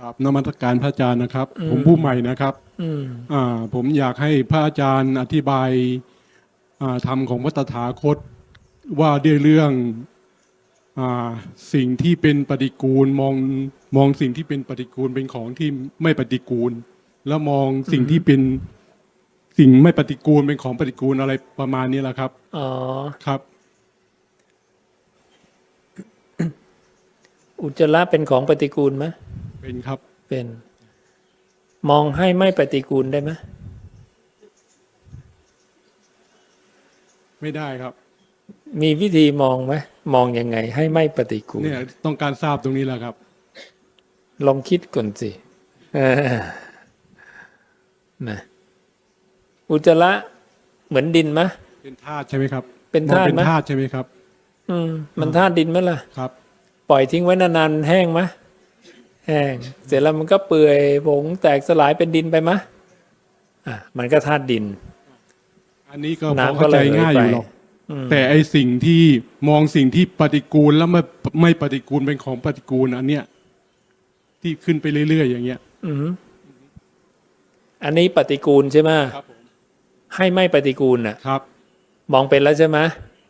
กับนมัสการพระอาจารย์นะครับ ผมผู้ใหม่นะครับอืมอ่าผมอยากให้พระอาจารย์อธิบายอ่าธรรมของพระตถาคตว่าด้วยเรื่องอาสิ่งที่เป็นปฏิกูลมองมองสิ่งที่เป็นปฏิกูลเป็นของที่ไม่ปฏิกูล แล้วมองสิ่งที่เป็นสิ่งไม่ปฏิกูลเป็นของปฏิกูลอะไรประมาณนี้แหละครับอ๋อครับ อุจจาระเป็นของปฏิกูลไหม เป็นครับ เป็น มองให้ไม่ปฏิกูลได้ไหมไม่ได้ครับ มีวิธีมองไหมมองยังไง ให้ไม่ปฏิกูลเนี่ย ต้องการทราบตรงนี้แหละครับ ลองคิดก่อนสิเออนะอุจจาระเหมือนดินไหมเป็นธาตุใช่ไหมครับ เป็นมองธาตุเป็นไหมธาตุใช่ไหมครับ อืม มันธาตุดินไหมล่ะครับ ปล่อยทิ้งไว้นานๆแห้งไหม แห้งเสร็จแล้วมันก็เปื่อยผงแตกสลายเป็นดินไปไหมอะมันก็ธาตุดิน อันนี้ก็พอน้ำก็เข้าเลใจยง่ายอยู่หรอกอืมแต่ไอสิ่งที่มองสิ่งที่ปฏิกูลแล้วไม่ไม่ปฏิกูลเป็นของปฏิกูลอันเนี้ยที่ขึ้นไปเรื่อยๆอย่างเงี้ยอืมอันนี้ปฏิกูลใช่ไหมครับผมให้ไม่ปฏิกูลน่ะ ครับ มองเป็นแล้วใช่ไหม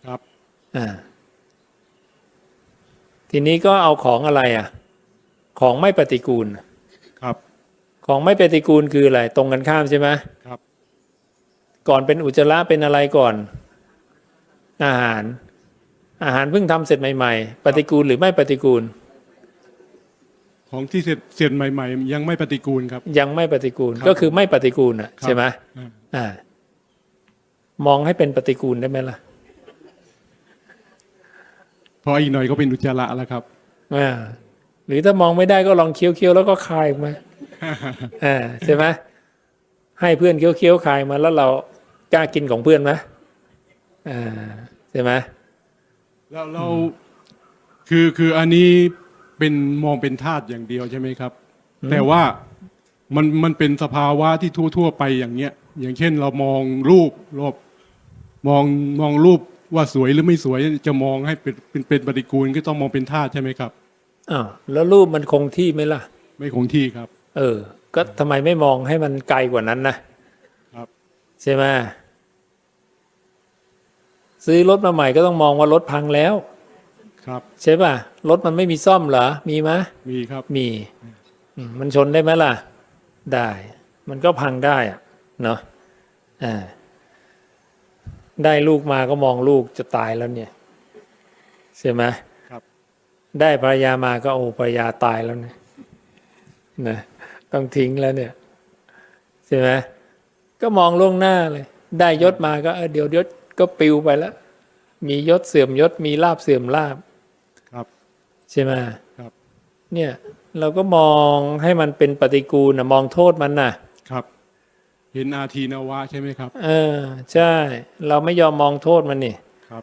ครับ อ่า ทีนี้ก็เอาของอะไรอะ ของไม่ปฏิกูล ครับ ของไม่ปฏิกูลคืออะไร ตรงกันข้ามใช่ไหมครับ ก่อนเป็นอุจจาระเป็นอะไรก่อน อาหาร อาหารเพิ่งทำเสร็จใหม่ ๆ ปฏิกูลหรือไม่ปฏิกูล ของที่เสร็จเสร็จใหม่ ๆ ยังไม่ปฏิกูลครับ ยังไม่ปฏิกูลครับก็คือไม่ปฏิกูลอะครับใช่ไหมอ่าอ่ามองให้เป็นปฏิกูลได้ไหมล่ะพออีกหน่อยก็เป็นอุจจาระแล้วครับอ่า หรือถ้ามองไม่ได้ก็ลองเคี้ยวเคี้ยวๆแล้วก็คายออกมาอ่าใช่ไหมให้เพื่อนเคี้ยวเคี้ยวๆคายมาแล้วเรากล้ากินของเพื่อนไหมอ่าใช่ไหมแล้วเราคือคืออันนี้เป็นมองเป็นธาตุอย่างเดียวใช่ไหมครับ แต่ว่ามันมันเป็นสภาวะที่ทั่วๆไปอย่างเงี้ย อย่างเช่นเรามองรูปรอบมองมองรูปว่าสวยหรือไม่สวยจะมองให้เป็นเป็นเป็นปฏิกูลก็ต้องมองเป็นธาตุใช่ไหมครับ อ้าวแล้วรูปมันคงที่ไหมล่ะ ไม่คงที่ครับ เออ ก็ทำไมไม่มองให้มันไกลกว่านั้นนะครับ ใช่ไหมซื้อรถมาใหม่ก็ต้องมองว่ารถพังแล้ว ครับ ใช่ป่ะรถมันไม่มีซ่อมเหรอ มีไหมยมีครับ มีอืมมันชนได้ไหมล่ะ ได้ มันก็พังได้อะเนาะอ่าได้ลูกมาก็มองลูกจะตายแล้วเนี่ย ใช่ไหมครับ ได้ภรรยามาก็โอ้ภรรยาตายแล้วเนี่ยนะต้องทิ้งแล้วเนี่ยใช่ไหมก็มองล่วงหน้าเลย ได้ยศมาก็เออเดี๋ยวยศก็ปลิวไปแล้ว มียศเสื่อมยศมีลาบเสื่อมลาบครับ ใช่ไหมครับ เนี่ยเราก็มองให้มันเป็นปฏิกูลนะมองโทษมันนะครับ เห็นอาทีนวะใช่ไหมครับ เออ ใช่ เราไม่ยอมมองโทษมันนี่ครับ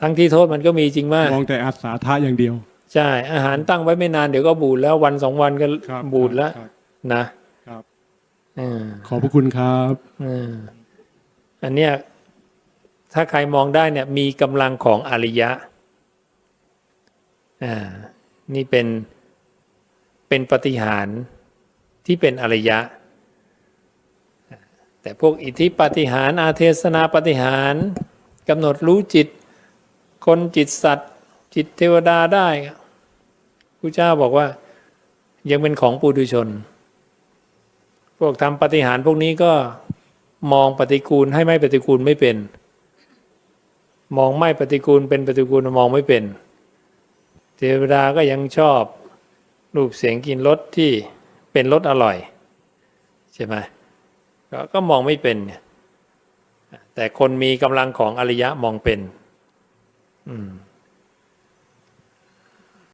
ทั้งที่โทษมันก็มีจริงมากมองแต่อาสาทะอย่างเดียว ใช่ อาหารตั้งไว้ไม่นานเดี๋ยวก็บูดแล้ววันสองวันก็ครับบูดแล้วครับ นะครับ อืมขอบพระคุณครับอืมอันเนี้ยถ้าใครมองได้เนี่ย มีกำลังของอริยะอ่านี่เป็นเป็นปฏิหารย์ที่เป็นอริยะ แต่พวกอิทธิปาฏิหารย์อาเทศนาปาฏิหารย์กำหนดรู้จิต คนจิตสัตว์ จิตเทวดาได้ พระเจ้าบอกว่ายังเป็นของปุถุชน พวกทำปฏิหารพวกนี้ก็มองปฏิกูลให้ไม่ปฏิกูลไม่เป็น มองไม่ปฏิกูลเป็นปฏิกูลมองไม่เป็นเทวดาก็ยังชอบรูปเสียงกินรสที่เป็นรสอร่อย ใช่ไหมกก็มองไม่เป็นเนี่ยแต่คนมีกำลังของอริยะมองเป็น อืม